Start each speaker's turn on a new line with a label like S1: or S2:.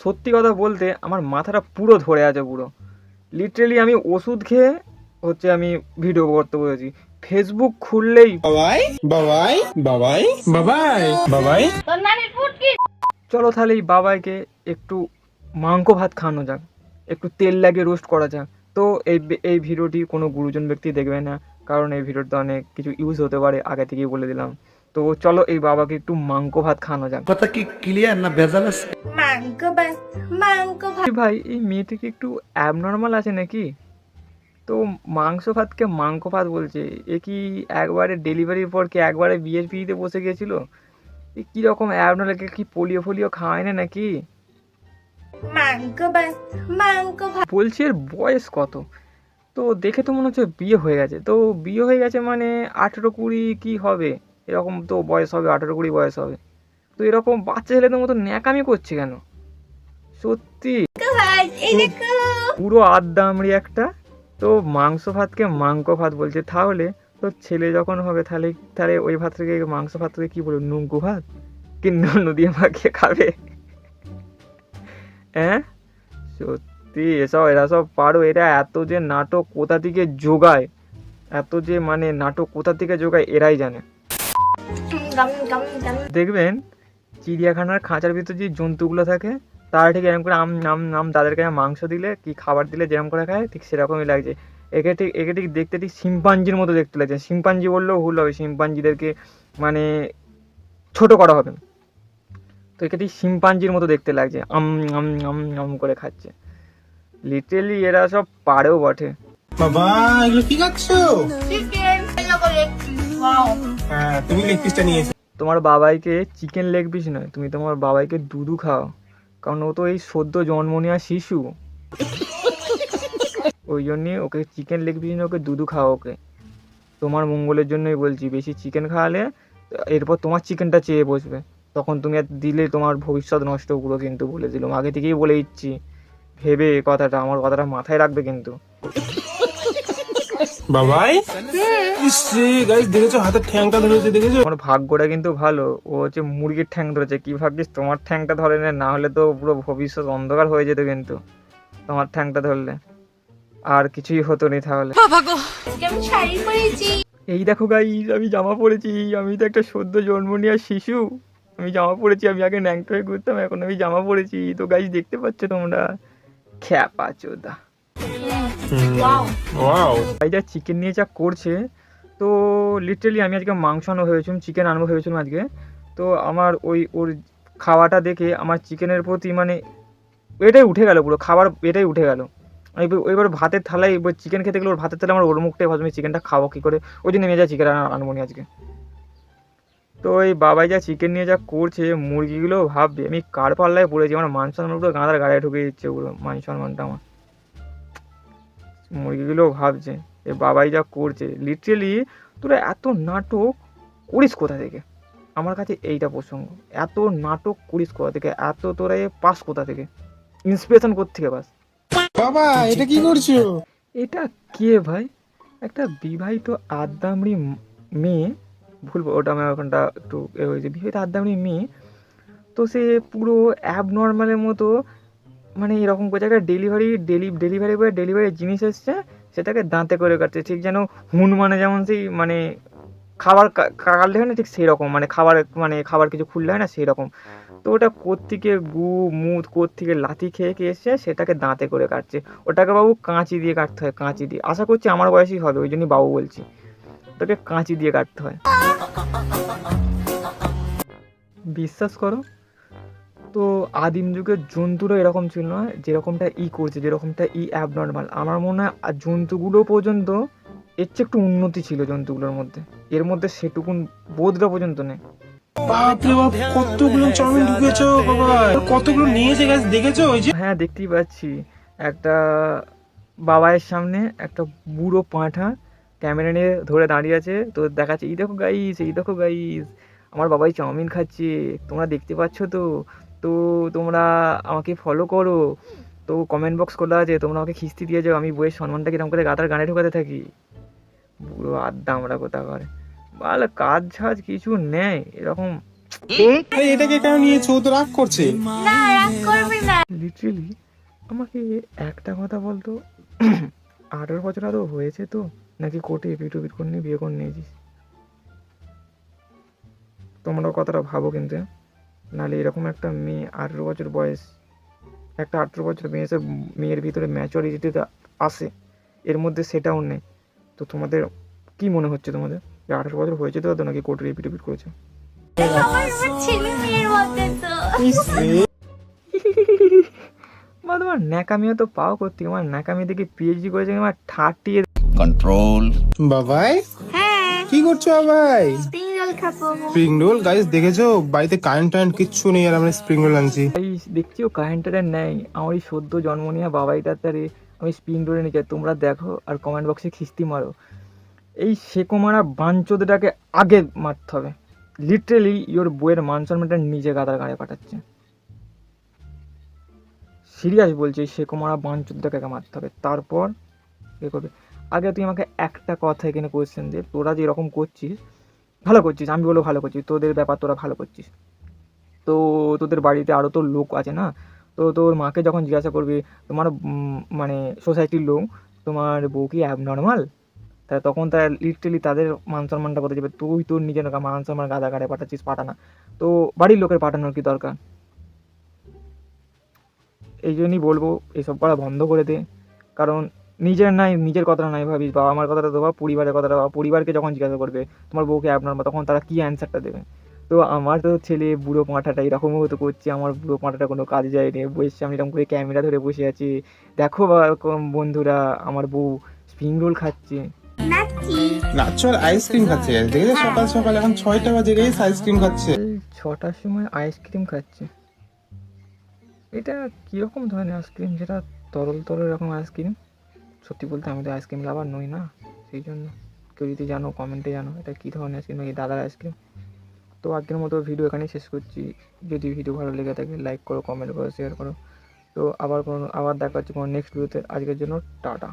S1: সত্যি কথা বলতে আমার মাথাটা পুরো ধরে আছে পুরো। লিটারেলি আমি ওষুধ খেয়ে হচ্ছে আমি ভিডিও করতে বলেছি ফেসবুক খুললেই
S2: বাবাই বাবাই বাবাই বাবাই বাবাই।
S3: তোর নানির ফুটকি
S1: চলো তাহলে এই বাবাইকে একটু মাংস ভাত খাওয়ানো যাক। একটু তেল লাগিয়ে রোস্ট করা যাক। তো এই এই ভিডিওটি কোনো গুরুজন ব্যক্তি দেখবে না কারণ এই ভিডিওতে অনেক কিছু ইউজ হতে পারে আগে থেকেই বলে দিলাম। তো চলো এই বাবাকে একটু মাংস ভাত খাওয়ানো যাক।
S4: কথা কি ক্লিয়ার না ভেজাল আছে?
S3: মাংক ভাত মাংক ভাত।
S1: ভাই এই মেয়েটি কি একটু অ্যাবনর্মাল আছে নাকি? তো মাংস ভাতকে মাংস ভাত বলছে। এ কি একবারে ডেলিভারির পর কি একবারে বিয়ের পিড়িতে বসে গিয়েছিল এ কীরকম অ্যাবনর্মাল কি পোলিও ফোলিও খাওয়ায় না নাকি?
S3: মাংক ভাত মাংক ভাত।
S1: বলছি এর বয়স কত? তো দেখে তো মনে হচ্ছে বিয়ে হয়ে গেছে। তো বিয়ে হয়ে গেছে মানে আঠেরো কুড়ি কি হবে? এরকম তো বয়স হবে, আঠেরো কুড়ি বয়স হবে। তো এরকম বাচ্চা ছেলেদের মতো ন্যাকামি করছে কেন? সত্যি। পুরো আদ্দামড়ি একটা। তো মাংস ভাতকে মাংস ভাত বলছে। তাহলে তো ছেলে যখন হবে, তাহলে তাহলে ওই ভাত থেকে মাংস ভাত থেকে কী বলব নুঙ্গু ভাত? কি নুন দিয়ে মাখিয়ে খাবে? হ্যাঁ সত্যি, এসব, এরা সব পারো। এটা এত যে নাটক কোথা থেকে যোগায় এত যে মানে নাটক কোথা থেকে যোগায় এরাই জানে। দেখবেন চিড়িয়াখানার খাঁচার ভিতর যে জন্তুগুলো থাকে তারা ঠিক এরকম করে আম নাম নাম তাদেরকে মাংস দিলে কি খাবার দিলে যেরকম করে খায় ঠিক সেরকমই লাগছে। একে ঠিক একে ঠিক দেখতে ঠিক শিম্পাঞ্জির মতো দেখতে লাগছে। শিম্পাঞ্জি বললেও ভুল হবে শিম্পাঞ্জিদেরকে মানে ছোট করা হবে তো একে ঠিক শিম্পাঞ্জির মতো দেখতে লাগছে আম আম আম আম করে খাচ্ছে। লিটারেলি এরা সব পারেও বটে।
S2: বাবা এগুলো কি খাচ্ছো?
S3: চিকেন
S2: হ্যাঁ তুমি লেগ পিসটা নিয়েছো।
S1: তোমার বাবাইকে চিকেন লেগ পিস নয় তুমি তোমার বাবাইকে দুধু খাও কারণ ও তো এই সদ্য জন্ম নেওয়া শিশু। ওই জন্যে ওকে চিকেন লেগ পিস ওকে দুধু খাও ওকে। তোমার মঙ্গলের জন্যই বলছি বেশি চিকেন খাওয়ালে এরপর তোমার চিকেনটা চেয়ে বসবে। তখন তুমি আর দিলে তোমার ভবিষ্যৎ নষ্ট পুরো কিন্তু বলে দিলাম আগে থেকেই বলে দিচ্ছি ভেবে কথাটা আমার কথাটা মাথায় রাখবে কিন্তু।
S2: বাবাই? ইসে গাইস দেখেছ? হাতের ঠ্যাংটা ধরেছে দেখেছ?
S1: তোমার ভাগ্যটা কিন্তু ভালো। ও হচ্ছে মুরগির ঠ্যাং ধরেছে। কি ভাবছিস তোমার ঠ্যাংটা ধরে নে না হলে তো পুরো ভবিষ্যৎ অন্ধকার হয়ে যেত কিন্তু। তোমার ঠ্যাংটা ধরলে। আর কিছুই হতো নি তাহলে।
S3: আজকে আমি শাড়ি পরেছি?
S1: এই দেখো গাইস আমি জামা পরেছি। আমি তো একটা সদ্য জন্ম নেওয়া শিশু। আমি জামা পরেছি আমি আগে ন্যাংটো হয়ে ঘুরতাম এখন আমি জামা পরেছি। তো গাইস দেখতে পাচ্ছ তোমরা? খ্যাপা চোদা।
S3: ওয়াও
S2: ওয়াও
S1: ভাই যা চিকেন নিয়ে যা করছে তো লিটারালি আমি আজকে মাংস আনব ভেবেছিলাম চিকেন আনব ভেবেছিলাম আজকে। তো আমার ওই ওর খাওয়াটা দেখে আমার চিকেনের প্রতি মানে এটাই উঠে গেল পুরো খাবার এটাই উঠে গেল। এবার ভাতের থালায় এবার চিকেন খেতে গেলে ওর ভাতের থালায় আমার ওর মুখটাই ভাবছি আমি চিকেনটা খাব কী করে? ওই জন্য আমি যা চিকেন আনব নি আজকে। তো এই বাবাই যা চিকেন নিয়ে যা করছে মুরগিগুলো ভাববে আমি কার পাল্লায় পড়েছি আমার মান সম্মান পুরো গাঁদার গাড়ায় ঢুকে দিচ্ছে পুরো মান সম্মানটা আমার। মুরগিগুলো ভাবছে এ বাবাই যা করছে লিটারেলি তোরা এত নাটক করিস কোথা থেকে? আমার কাছে এইটা প্রসঙ্গ। এত নাটক করিস কোথা থেকে? এত তোরা এ পাস কোথা থেকে? ইন্সপিরেশন থেকে পাস?
S2: বাবা এটা কি করছ?
S1: এটা কে ভাই? একটা বিবাহিত আদ্দামড়ি মেয়ে ভুল বল- ওটা আমার ওখানটা একটু এ হয়েছে। বিবাহিত আদ্দামড়ি মেয়ে তো সে পুরো অ্যাবনর্মালের মতো মানে এরকম করে একটা ডেলিভারি ডেলি ডেলিভারি করে ডেলিভারি জিনিস এসছে, সেটাকে দাঁতে করে কাটছে। ঠিক যেন হুন মানে যেমন সেই মানে খাবার কাটলে হয় না ঠিক সেই রকম মানে খাবার মানে খাবার কিছু খুললে হয় না সেই রকম তো ওটা কোত্থেকে গু, মুত কোত্থেকে লাথি খেয়ে খেয়ে এসছে, সেটাকে দাঁতে করে কাটছে। ওটাকে বাবু কাঁচি দিয়ে কাটতে হয়, কাঁচি দিয়ে। আশা করছি আমার বয়সই হবে, ওই জন্যই বাবু বলছি। ওটাকে কাঁচি দিয়ে কাটতে হয়। বিশ্বাস করো তো আদিম যুগের জন্তুরা এরকম ছিল না যেরকমটা ই করছে যেরকমটা ই অ্যাবনর্মাল আমার মনে হয় জন্তুগুলো পর্যন্ত এর চেয়ে একটু উন্নতি ছিল জন্তুগুলোর মধ্যে। এর মধ্যে সেটুকুন বোধটা পর্যন্ত নেই।
S2: কতগুলো চাউমিন ঢুকেছো বাবা। কতগুলো নিয়েছে গাছ দেখেছ ওই যে?
S1: হ্যাঁ দেখতেই পাচ্ছি। একটা বাবাইয়ের সামনে একটা বুড়ো পাঁঠা ক্যামেরা নিয়ে ধরে দাঁড়িয়ে আছে। তো দেখাচ্ছে এই দেখো গাইস এই দেখো গাইস আমার বাবাই চাউমিন খাচ্ছে তোমরা দেখতে পাচ্ছ তো? তো তোমরা আমাকে ফলো করো। তো কমেন্ট বক্স খোলা আছে তোমরা আমাকে খিস্তি দিয়ে যাও আমি বইয়ের সম্মানটা কীরকম করে গাতার গানে ঢোকাতে থাকি। বুড়ো আড্ডা আমরা কোথা করে ভালো কাজ ঝাজ কিছু নেই এরকম।
S2: এটাকে কেন নিয়েছো? ও তো রাগ করছে।
S3: না রাগ করবি না।
S1: লিটারেলি আমাকে একটা কথা বলতো? আঠারো বছর আরও হয়েছে তো? নাকি কোর্টে এপিট উপিট করে নিয়ে বিয়ে করে নিয়েছিস? তোমরাও কথাটা ভাবো কিন্তু হ্যাঁ? নাহলে এরকম একটা মেয়ে আঠেরো বছর বয়স একটা আঠেরো বছর বয়সে মেয়ের ভিতরে ম্যাচুরিটিটা আসে এর মধ্যে সেটাও নেই। তো তোমাদের কি মনে হচ্ছে তোমাদের? যে আঠেরো বছর হয়েছে তো নাকি কোর্টে রিপিট রিপিট করেছে? তোমার ন্যাকামিও তো পাও করতে আমার ন্যাকামি দেখে পিএইচডি করেছে আমার ঠাটিয়ে
S5: control.
S2: বাবাই
S3: হ্যাঁ।
S2: কি করছ বাবাই?
S3: রোল খাব।
S2: স্প্রিং রোল গাইস দেখেছ? বাড়িতে কারেন্ট টারেন্ট কিচ্ছু নেই আর আমরা স্প্রিং রোল আনছি।
S1: এই দেখছি ও কারেন্টারের নেই আমার এই সদ্য জন্ম নিয়ে বাবাইটার তারে আমি স্পিন ডোরে নিচে তোমরা দেখো আর কমেন্ট বক্সে খিস্তি মারো। এই শেকো মারা বাঞ্চোদটাকে আগে মারতে হবে। লিটারেলি ইওর বইয়ের মান সম্মানটা নিজে গাদার গাড়ে পাঠাচ্ছে। সিরিয়াস বলছি এই শেকো মারা বাঞ্চোদটাকে আগে মারতে হবে। তারপর এ করবে। আগে তুই আমাকে একটা কথা এখানে কোয়েশ্চেন দে। তোরা যে এরকম করছিস ভালো করছিস, আমি বলো ভালো করছিস, তোদের ব্যাপার তোরা ভালো করছিস। তো তোদের বাড়িতে আরও তো লোক আছে না, তো তোর মাকে যখন জিজ্ঞাসা করবি, তোমার মানে সোসাইটির লোক, তোমার বউ কি অ্যাবনর্মাল তা তখন তার লিটারেলি তাদের মান সম্মানটা কোথায় যাবে, তুই তোর নিজের মান সম্মান গাদা গাড়ে পাঠাচ্ছিস পাঠানা তো বাড়ির লোকের পাঠানোর কি দরকার? এই জন্যই বলব, এসব করা বন্ধ করে দে। কারণ নিজের নাই নিজের কথাটা নাই ভাবিস বাবা আমার কথাটা তো ভাব পরিবারের কথাটা ভাব পরিবারকে যখন জিজ্ঞাসা করবে তোমার বউকে অ্যাবনর্মাল তখন তারা কি অ্যান্সারটা দেবে? তো আমার তো ছেলে বুড়ো পাঁঠাটা এরকমও তো করছে আমার বুড়ো পাঁঠাটা কোনো কাজে যায়নি বসে আমি এরকম করে ক্যামেরা ধরে বসে আছি। দেখো বন্ধুরা আমার বউ স্প্রিং রোল খাচ্ছে।
S3: নাচি
S2: নাচো আর আইসক্রিম খাচ্ছে। সকাল সকাল এখন ছয়টা বাজে আইসক্রিম খাচ্ছে।
S1: ছটার সময় আইসক্রিম খাচ্ছে। এটা কীরকম ধরনের আইসক্রিম যেটা তরল তরল এরকম আইসক্রিম সত্যি বলতে আমি তো আইসক্রিম লাভার নই না, সেই জন্য কেউ যদি জানো কমেন্টে জানো, এটা কী ধরনের আইসক্রিম এই দাদার আইসক্রিম তো আজকের মতো ভিডিও এখানেই শেষ করছি। যদি ভিডিও ভালো লেগে থাকে লাইক করো কমেন্ট করো শেয়ার করো। তো আবার কোনো, আবার দেখা হচ্ছে কোনো নেক্সট ভিডিওতে আজকের জন্য টাটা।